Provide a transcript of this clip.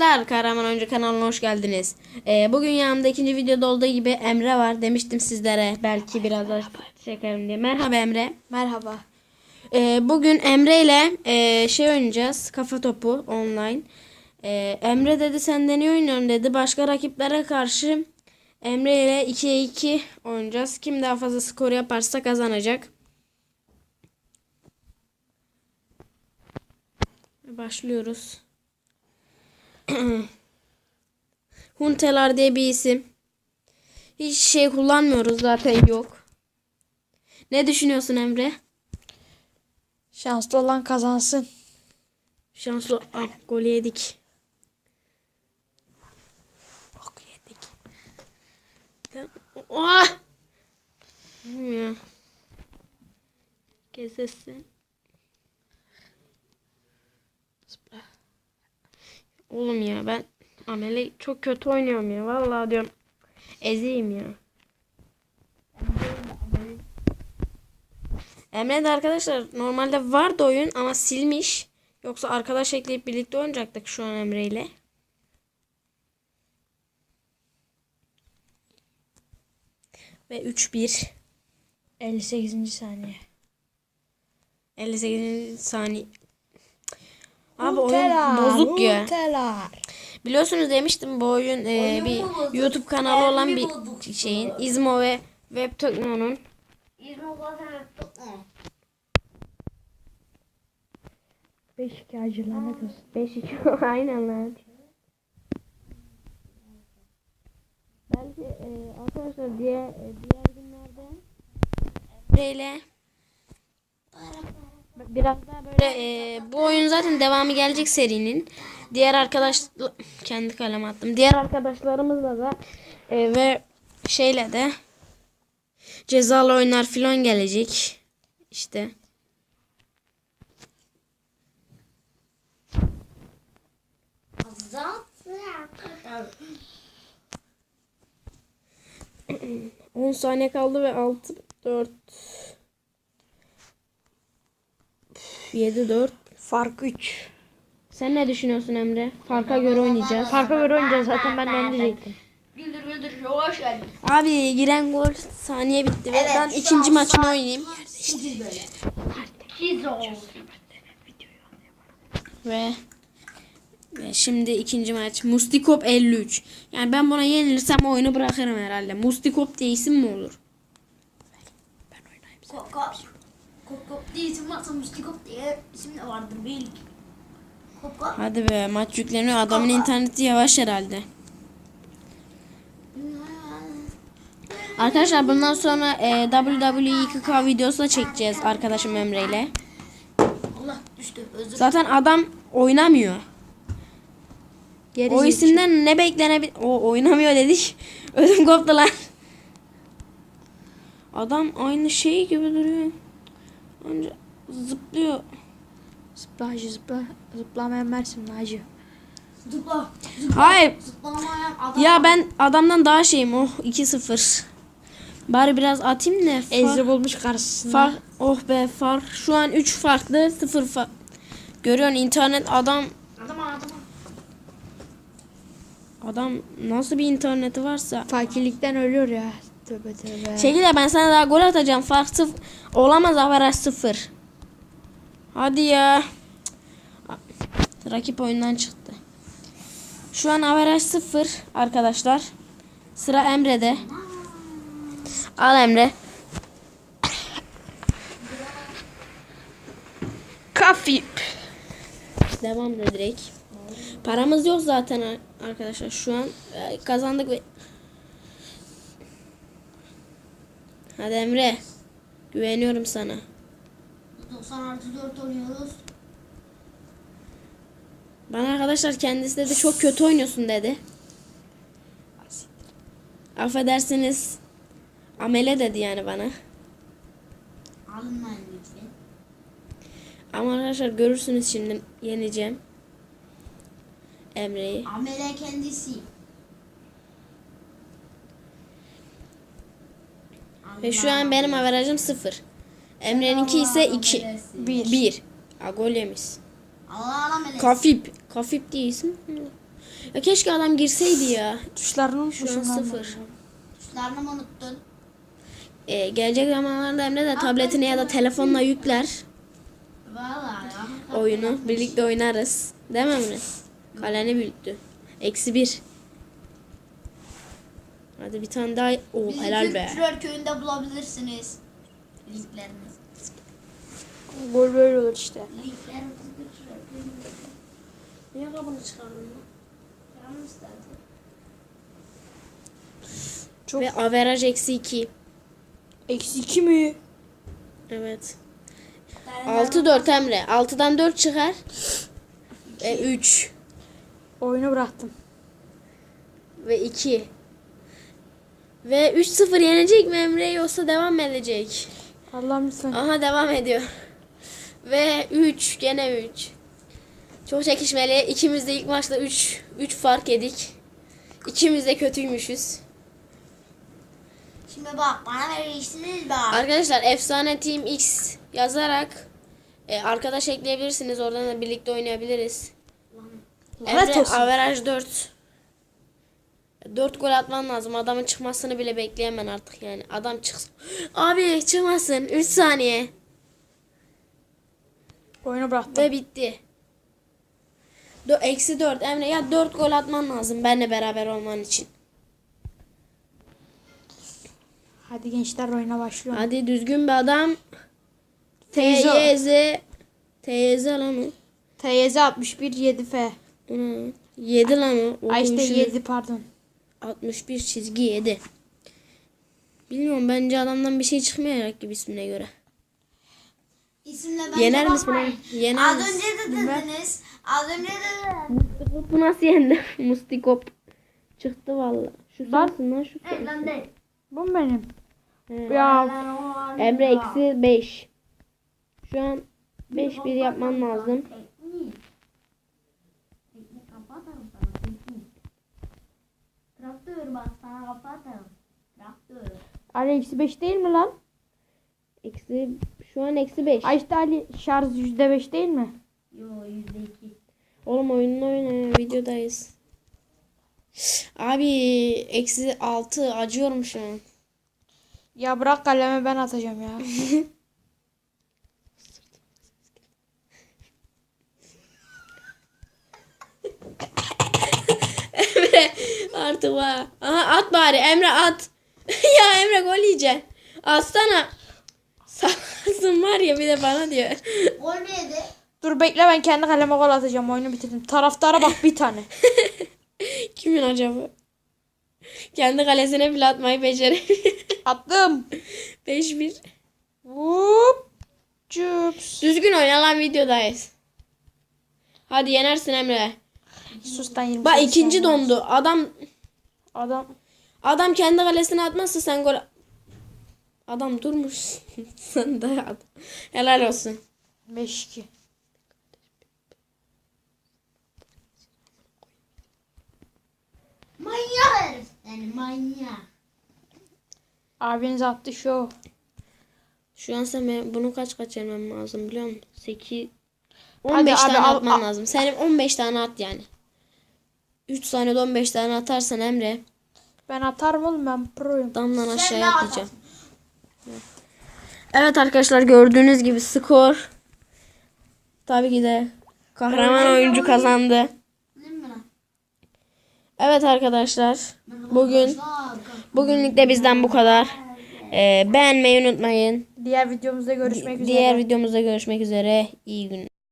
Arkadaşlar Kahraman Oyuncu kanalına hoş geldiniz. Ee, bugün yanımda ikinci videoda olduğu gibi Emre var. Demiştim sizlere belki biraz daha çekerim diye. Merhaba Emre. Merhaba. Ee, bugün Emre ile e, şey oynayacağız. Kafa topu online. Ee, Emre dedi sen de ne oynuyorsun dedi. Başka rakiplere karşı Emre ile 2'ye 2 oynayacağız. Kim daha fazla skor yaparsa kazanacak. Başlıyoruz. Huntelar diye bir isim. Hiç şey kullanmıyoruz zaten yok. Ne düşünüyorsun Emre? Şanslı olan kazansın. Şanslı ah, gol yedik. Bok yedik. Ya. Kesesin. Oğlum ya ben amele çok kötü oynuyorum ya. Vallahi diyorum. Ezeyim ya. Emre de arkadaşlar normalde vardı oyun ama silmiş. Yoksa arkadaş ekleyip birlikte oynayacaktık şu an Emre ile. Ve 3-1. 58. saniye. 58 saniye. Abi oyun bozuk ya. Biliyorsunuz demiştim bu oyun e, bir YouTube kanalı olan bir şeyin İzmo ve Web Tekno'nun tutma. 5-2 acı lanet olsun. 5 2 aynen lan. Belki e, arkadaşlar diğer e, diğer günlerde Emre ile biraz daha böyle e, bu oyun zaten devamı gelecek serinin. Diğer arkadaş kendi kalem attım. Diğer arkadaşlarımızla da e, ve şeyle de cezalı oyunlar filan gelecek. İşte. Azat. 10 saniye kaldı ve 6 4 7 4 Fark 3. Sen ne düşünüyorsun Emre? Farka göre oynayacağız. Farka göre oynayacağız zaten ben de onu diyecektim. Güldür güldür hoş geldin. Abi giren gol saniye bitti ve Evet, ben ikinci maçını saat- oynayayım. Ve, ve şimdi ikinci maç. Mustikop 53. Yani ben buna yenilirsem oyunu bırakırım herhalde. Mustikop diye isim mi olur? Kop kop. Kop kop diye isim varsa Müstikop diye isim de vardır belki. Kop kop. Hadi be maç yükleniyor. Adamın interneti yavaş herhalde. Arkadaşlar bundan sonra e, WWE 2K videosu da çekeceğiz arkadaşım Emre ile. Allah düştü özür Zaten adam oynamıyor. Geri O isimden ne beklenebilir? O oynamıyor dedik. Ödüm koptu lan. Adam aynı şey gibi duruyor. Anca zıplıyor. Zıpla hacı zıpla. Zıplamayan Mersin hacı. Zıpla. Hayır. Zıplamayan adam. Ya ben adamdan daha şeyim. Oh 2-0. Bari biraz atayım ne? Ezri Far, bulmuş karşısında. far, oh be far. Şu an 3 farklı 0 fark. Görüyorsun internet adam Adam adam. adam nasıl bir interneti varsa Fakirlikten ölüyor ya. Tövbe tövbe. Çekil de ben sana daha gol atacağım. Fark sıfır. Olamaz avaraj sıfır. Hadi ya. Rakip oyundan çıktı. Şu an avaraj sıfır arkadaşlar. Sıra Emre'de. Al Emre. Kafip. Devam direkt. Paramız yok zaten ar- arkadaşlar. Şu an e, kazandık ve... Hadi Emre. Güveniyorum sana. 90 artı 4 oynuyoruz. Bana arkadaşlar kendisi dedi çok kötü oynuyorsun dedi. Affedersiniz. Amele dedi yani bana. Alınmayın lütfen. Ama arkadaşlar görürsünüz şimdi yeneceğim. Emre'yi. Amele kendisi. Ve şu an benim averajım sıfır. Emre'ninki ise 2. 1. 1. Ha gol yemiş. Allah amele. Kafip. Kafip diye isim. Ya keşke adam girseydi ya. Tuşlarını Şu an unutmuşum. lan. sıfır. Tuşlarını mı unuttun? Ee, gelecek zamanlarda Emre de tabletine ya da telefonla yükler Valla ya. oyunu. Birlikte oynarız. Değil mi Emre? Kaleni büyüttü. Eksi bir. Hadi bir tane daha. Oo Bizi helal be. Kültürel köyünde bulabilirsiniz. Linklerini. Gol böyle olur işte. Linkler kültürel köyünde. Niye kabını çıkardın istedi. Çok Ve averaj eksi iki. eksi 2 mi? Evet. 6 4 Emre. 6'dan 4 çıkar. Ve 3 Oyunu bıraktım. ve 2. Ve 3-0 yenecek mi Emre yoksa devam mı edecek? Allah'ım lütfen. Aha devam ediyor. Ve 3 gene 3. Çok çekişmeli. İkimiz de ilk maçta 3 3 fark edik. İkimiz de kötüymüşüz. Şimdi bak bana verirsiniz bak. Arkadaşlar efsane team X yazarak e, arkadaş ekleyebilirsiniz. Oradan da birlikte oynayabiliriz. Lanet Emre olsun. averaj 4. 4 gol atman lazım. Adamın çıkmasını bile bekleyemem artık yani. Adam çıksın. Abi çıkmasın. 3 saniye. Oyunu bıraktım. Ve bitti. Dö eksi 4. Emre ya 4 gol atman lazım. Benle beraber olman için. Hadi gençler oyuna başlıyorum. Hadi düzgün bir adam. TYZ. TYZ lan o. TYZ 61 7F. Bu ne? 7 lan o. Ay işte Okuyuşu 7 pardon. 61 çizgi 7. Bilmiyorum bence adamdan bir şey çıkmayacak gibi ismine göre. İsimle bence Yener misin bakmayın. Yener Az misin? önce de dediniz. Az önce de dediniz. Bu nasıl yendi? Mustikop. Çıktı valla. Şu Lan. sensin lan şu Evet sensin. lan değil. Bu mu benim? He. Ya Emre eksi 5. Şu an 5 bir yapman lazım. Traktör bak sana. Traktör. Eksi 5 değil mi lan? Eksi şu an eksi 5. Ay işte Ali şarj %5 değil mi? Yo yüzde iki. Oğlum oyununu oyna videodayız. Abi eksi 6 acıyorum şu an. Ya bırak kalemi ben atacağım ya. Emre artık var. Aha at bari Emre at. ya Emre gol yiyeceksin. Atsana. Sağlasın var ya bir de bana diyor. Gol neydi? Dur bekle ben kendi kaleme gol atacağım. Oyunu bitirdim. Taraftara bak bir tane. Kimin acaba? Kendi kalesine bile atmayı beceremiyor. Attım. 5-1. Hop. Cüps. Düzgün oyna lan videodayız. Hadi yenersin Emre. Sustan 20 Bak ikinci dondu. Adam Adam. adam kendi kalesine atmazsa sen gol Adam durmuş. sen de at. Helal olsun. 5-2. Manyak herif. Yani manyak. Abiniz attı şu. Şu an sen bunu kaç kaç yenmem lazım biliyor musun? 8 Hadi 15 abi, tane al- atman al. lazım. Senin 15 tane at yani. 3 saniyede 15 tane atarsan Emre Ben atarım oğlum ben proyum. damdan aşağıya atlayacağım. Evet arkadaşlar gördüğünüz gibi skor tabii ki de kahraman oyuncu kazandı. Değil mi lan? Evet arkadaşlar bugün bugünlük de bizden bu kadar. Ee, beğenmeyi unutmayın. Diğer videomuzda görüşmek üzere. Diğer videomuzda görüşmek üzere. İyi günler.